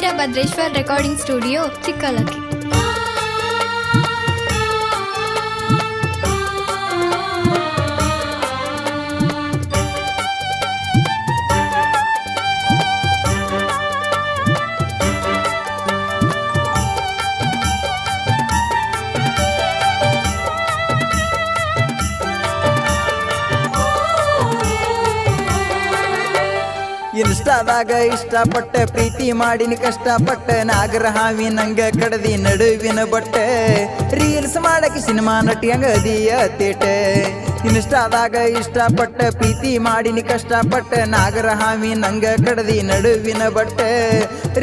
Veerabhadreshwar recording studio Chikkalakki ಇನ್ಸ್ಟಾದಾಗ ಇಷ್ಟಪಟ್ಟ, ಪ್ರೀತಿ ಮಾಡಿನಿ ಕಷ್ಟಪಟ್ಟ, ನಾಗರ ಹಾವಿ ನಂಗ ಕಡದಿ ನಡುವಿನ ಬಟ್ಟೆ. ರೀಲ್ಸ್ ಮಾಡಕ್ಕೆ ಸಿನಿಮಾ ನಟಿ ಅದಿಯ ತೇಟೆ. ಇನ್ಸ್ಟಾದಾಗ ಇಷ್ಟಪಟ್ಟ, ಪ್ರೀತಿ ಮಾಡಿನಿ ಕಷ್ಟಪಟ್ಟ, ನಾಗರ ಹಾವಿ ನಂಗ ಕಡದಿ ನಡುವಿನ ಬಟ್ಟೆ.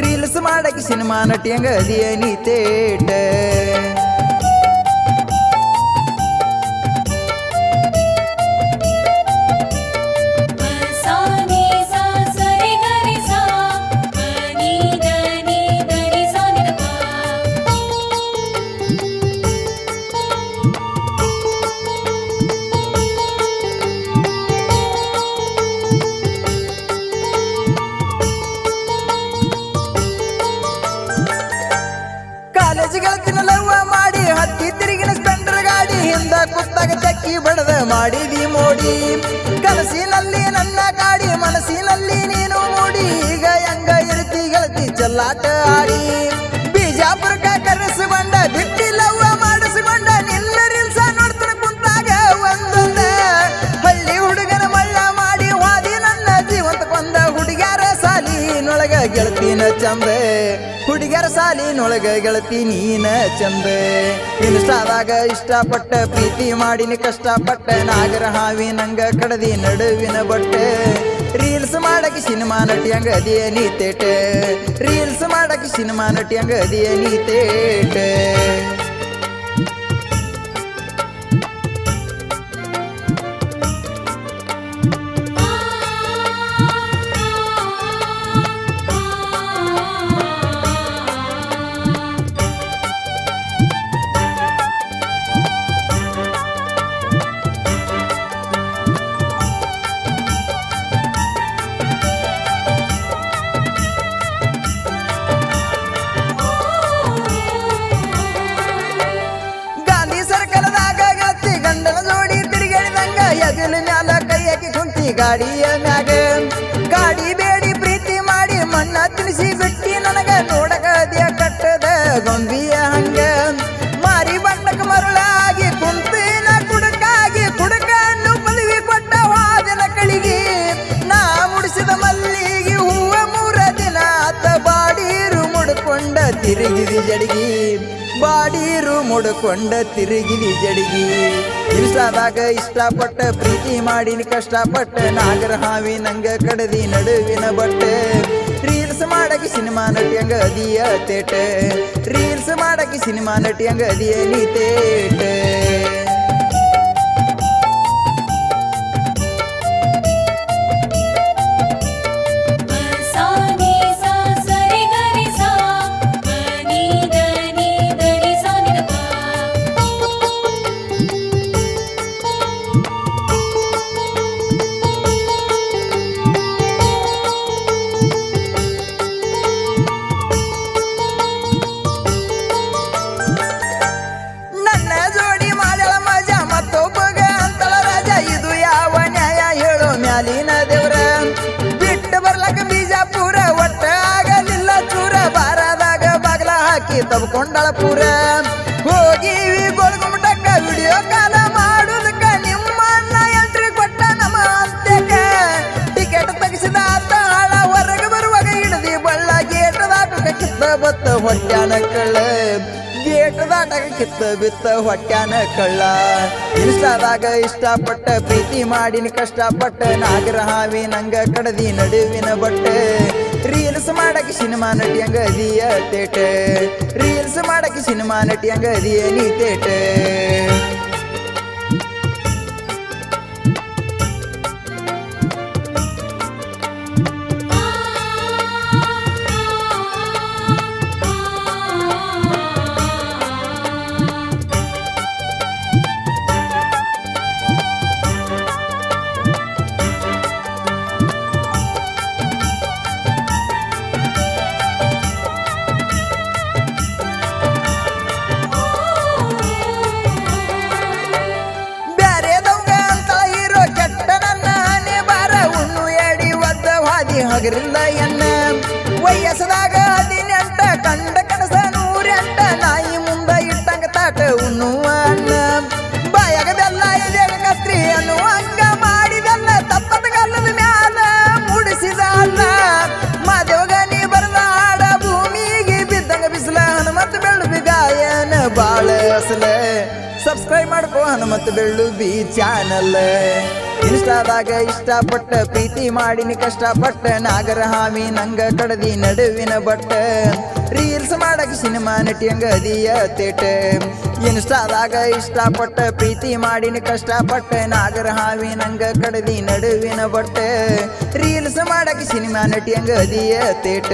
ರೀಲ್ಸ್ ಮಾಡಕ್ಕೆ ಸಿನಿಮಾ ನಟಿ ಅದಿಯ ನೀ ತೇಟ. ಕಾಲೇಜ್ ತಿನ್ನಲವ್ವ ಮಾಡಿ, ಹತ್ತಿ ತಿರುಗಿನ ಸ್ಪೆಂಡರ್ ಗಾಡಿ, ಹಿಂದ ಕುತ್ತಾಗ ಚಕ್ಕಿ ಬಡದ ಮಾಡಿದಿ ಮೋಡಿ. ಕನಸಿನಲ್ಲಿ ನನ್ನ ಕಾಡಿ, ಮನಸ್ಸಿನಲ್ಲಿ ನೀನು ಮೂಡಿ. ಈಗ ಹೆಂಗ ಇರ್ತಿ ಗೆಳತಿ ಚೆಲ್ಲಾಟ ಆಡಿ. ಗೆಳತಿನ ಚಂದ ಹುಡುಗ್ಯಾರ ಸಾಲಿನೊಳಗ ಗೆಳತಿ ನೀನ ಚಂದ ಇನ್ಸ್ಟಾದಾಗ ಇಷ್ಟಪಟ್ಟ ಪ್ರೀತಿ ಮಾಡಿನಿ, ಕಷ್ಟಪಟ್ಟ ನಾಗರ ಹಾವಿ ನಂಗ ಕಡದಿ ನಡುವಿನ ಬಟ್ಟೆ. ರೀಲ್ಸ್ ಮಾಡಕ್ಕೆ ಸಿನಿಮಾ ನಟಿಯಂಗ ಅದಿಯ ನೀ ತೇಟ. ರೀಲ್ಸ್ ಮಾಡಕ್ಕೆ ಸಿನಿಮಾ ನಟಿಯಂಗ ಅದಿಯ ನೀ ತೇಟ. ಗಂಡನ ನೋಡಿ ತಿರುಗೇಳಿದಂಗ ಎದಿಲ ಮ್ಯಾಲ ಕೈ ಹಾಕಿ ಕುಂತಿ ಗಾಡಿಯ ಮ್ಯಾಗ. ಗಾಡಿ ಬೇಡಿ ಪ್ರೀತಿ ಮಾಡಿ ಮಣ್ಣ ತಿಳಿಸಿ ಬಿಟ್ಟಿ ನನಗ ನೋಡಗದಿಯ ಕಟ್ಟದ ಗೊಂಬಿಯ ಹಂಗ. ಮಾರಿ ಬಣ್ಣಕ್ಕೆ ಮರಳಾಗಿ ಕುಂತಿನ ಕುಡುಕಾಗಿ ಕುಡುಕನ್ನು ಪದವಿ ಕೊಟ್ಟ ವಾದನ ಕಳಿಗೆ. ನಾ ಮುಡಿಸಿದ ಮಲ್ಲಿಗೆ ಹೂವ ಮೂರ ದಿನ ಆತ ಬಾಡೀರು ಮುಡ್ಕೊಂಡ ತಿರುಗಿದಿ ಜಡಿಗಿ. ಬಾಡೀರು ಮುಡ್ಕೊಂಡ ತಿರುಗಿಲಿ ಜಡಿಗಿ. ಇನ್ಸ್ಟಾದಾಗ ಇಷ್ಟಪಟ್ಟ ಪ್ರೀತಿ ಮಾಡಿನಿ, ಕಷ್ಟಪಟ್ಟ ನಾಗರ ಹಾವಿ ನಂಗ ಕಡದಿ ನಡುವಿನ ಬಟ್ಟೆ. ರೀಲ್ಸ್ ಮಾಡಕ್ಕೆ ಸಿನಿಮಾ ನಟಿಯಂಗ ಅದಿಯ ತೇಟ. ರೀಲ್ಸ್ ಮಾಡಕ್ಕೆ ಸಿನಿಮಾ ನಟಿಯಂಗ ಅದಿಯ ನೀ ತೇಟ. ಹಾಕಿ ಹೋಗಿ ಗೋಳ್ಗುಮಟಕ್ಕ ವಿಡಿಯೋ ಕಾಲ ಮಾಡುದಕ್ಕ ನಿಮ್ಮನ್ನ ಎಂಟ್ರಿ ಕೊಟ್ಟ ನಮ್ಮ ಅಂತ್ಯಕ್ಕ. ಟಿಕೆಟ್ ತೆಗಿಸಿದ ಆತ ಆಳ ಹೊರಗೆ ಬರುವಾಗ ಹಿಡಿದಿ ಬಳ್ಳ ಗೇಟ್ ದಾಟಕ ಕಿತ್ತ ಬತ್ತ ಹೊಟ್ಯಾನ ಕಳ್ಳ. ಗೇಟ್ ದಾಟಕ ಕಿತ್ತ ಬಿತ್ತ ಹೊಟ್ಯಾನ ಕಳ್ಳ. ಇನ್ಸ್ಟಾದಾಗ ಇಷ್ಟಪಟ್ಟ ಪ್ರೀತಿ ಮಾಡಿನ ಕಷ್ಟಪಟ್ಟ ನಾಗರ ನಂಗ ಕಡದಿ ನಡುವಿನ ಬಟ್ಟೆ. ರೀಲ್ಸ್ ಮಾಡಕ್ಕೆ ಸಿನಿಮಾ ನಟಿಯಂಗ ಅದಿಯ ತೇಟ ರೀಲ್ಸ್ ಮಾಡಕ್ಕೆ ಸಿನಿಮಾ ನಟಿಯಂಗ ಅದಿಯ ನೀ ತೇಟ இருந்தா ಸಬ್ಸ್ಕ್ರೈಬ್ ಮತ್ತು ಬೆಳ್ಳು ಬಿ ಚಾನಲ್. ಇನ್ಸ್ಟಾದಾಗ ಇಷ್ಟಪಟ್ಟ ಪ್ರೀತಿ ಮಾಡಿನಿ, ಕಷ್ಟಪಟ್ಟ ನಾಗರ ಹಾವಿ ನಂಗ ಕಡದಿ ನಡುವಿನ ಬಟ್ಟ. ರೀಲ್ಸ್ ಮಾಡಕ್ಕೆ ಸಿನಿಮಾ ನಟಿಯಂಗ ಅದಿಯ ತೇಟ. ಇನ್ಸ್ಟಾದಾಗ ಇಷ್ಟಪಟ್ಟ ಪ್ರೀತಿ ಮಾಡಿನಿ, ಕಷ್ಟಪಟ್ಟ ನಾಗರ ಹಾವಿ ನಂಗ ಕಡದಿ ನಡುವಿನ ಬಟ್ಟೆ. ರೀಲ್ಸ್ ಮಾಡಕ್ಕೆ ಸಿನಿಮಾ ನಟಿಯಂಗ ಅದಿಯ ತೇಟ.